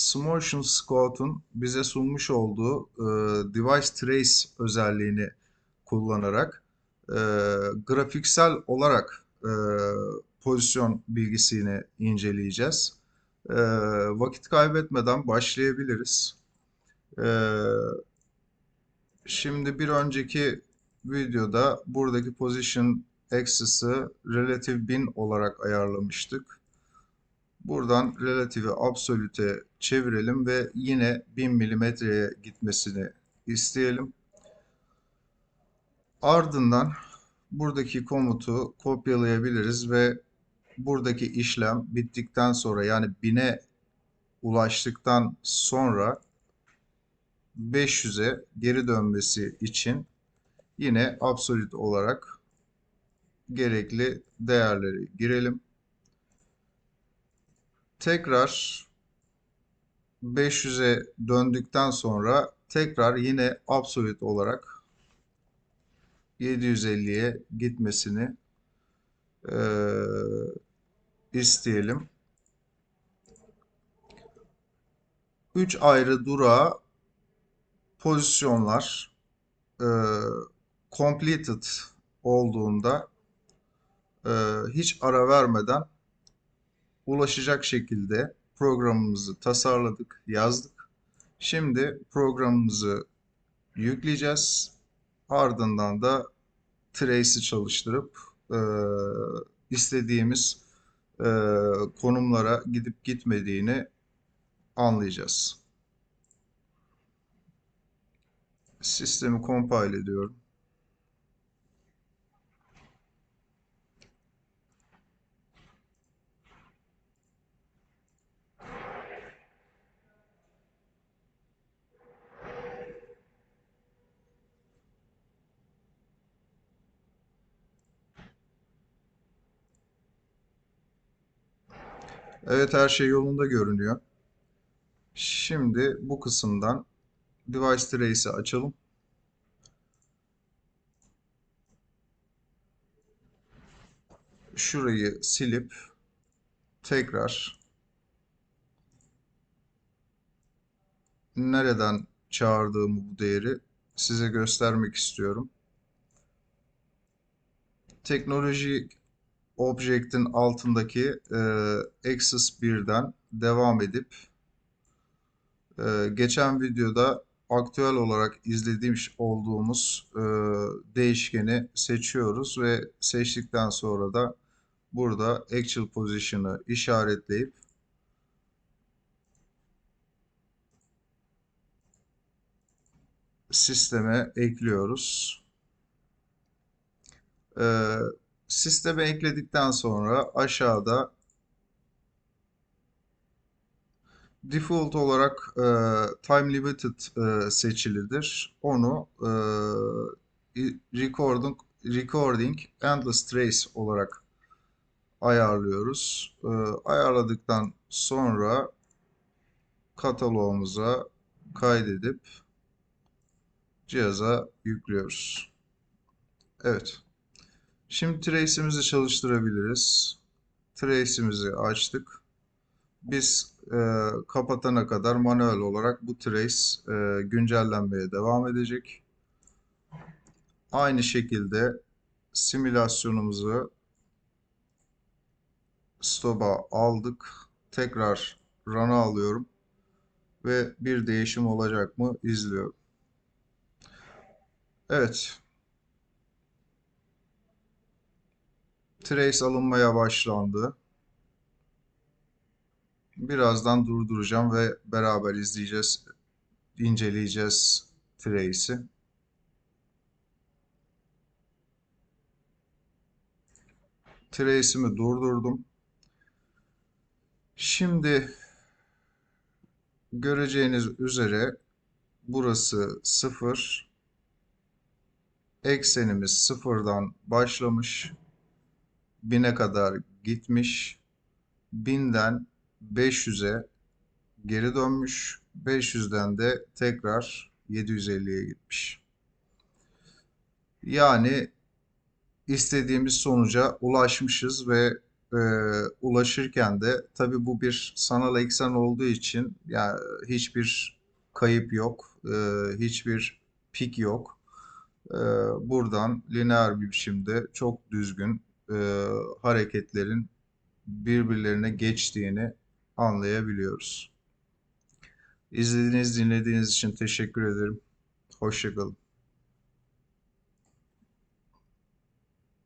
Smotion Scout'un bize sunmuş olduğu e, Device Trace özelliğini kullanarak e, grafiksel olarak e, pozisyon bilgisini inceleyeceğiz. E, vakit kaybetmeden başlayabiliriz. E, şimdi bir önceki videoda buradaki Position Axis'ı Relative Bin olarak ayarlamıştık. Buradan relativi absolute çevirelim ve yine 1000 milimetreye gitmesini isteyelim. Ardından buradaki komutu kopyalayabiliriz ve buradaki işlem bittikten sonra yani 1000'e ulaştıktan sonra 500'e geri dönmesi için yine absolute olarak gerekli değerleri girelim. Tekrar 500'e döndükten sonra tekrar yine absolute olarak 750'ye gitmesini eee, isteyelim. 3 ayrı durağa pozisyonlar eee, completed olduğunda eee, hiç ara vermeden ulaşacak şekilde programımızı tasarladık, yazdık. Şimdi programımızı yükleyeceğiz. Ardından da trace'i çalıştırıp e, istediğimiz e, konumlara gidip gitmediğini anlayacağız. Sistemi compile ediyorum. Evet her şey yolunda görünüyor. Şimdi bu kısımdan Device Trace'i açalım. Şurayı silip tekrar nereden çağırdığımı bu değeri size göstermek istiyorum. Teknoloji Object'in altındaki e, Axis 1'den devam edip e, geçen videoda aktüel olarak izlediğim olduğumuz e, değişkeni seçiyoruz ve seçtikten sonra da burada Actual Position'ı işaretleyip sisteme ekliyoruz. Ee, sisteme ekledikten sonra aşağıda default olarak e, time limited e, seçilidir. Onu e, recording recording endless trace olarak ayarlıyoruz. E, ayarladıktan sonra kataloğumuza kaydedip cihaza yüklüyoruz. Evet. Şimdi trace'imizi çalıştırabiliriz. Trace'imizi açtık. Biz e, kapatana kadar manuel olarak bu trace e, güncellenmeye devam edecek. Aynı şekilde simülasyonumuzu stop'a aldık. Tekrar run'a alıyorum. Ve bir değişim olacak mı izliyorum. Evet. Trace alınmaya başlandı. Birazdan durduracağım ve beraber izleyeceğiz, inceleyeceğiz Trace'i. Trace'imi durdurdum. Şimdi göreceğiniz üzere burası 0. Eksenimiz sıfırdan başlamış. 1000'e kadar gitmiş. 1000'den 500'e geri dönmüş. 500'den de tekrar 750'ye gitmiş. Yani istediğimiz sonuca ulaşmışız ve e, ulaşırken de tabi bu bir sanal eksen olduğu için yani hiçbir kayıp yok, e, hiçbir pik yok. E, buradan lineer bir biçimde çok düzgün e, hareketlerin birbirlerine geçtiğini anlayabiliyoruz. İzlediğiniz, dinlediğiniz için teşekkür ederim. Hoşçakalın.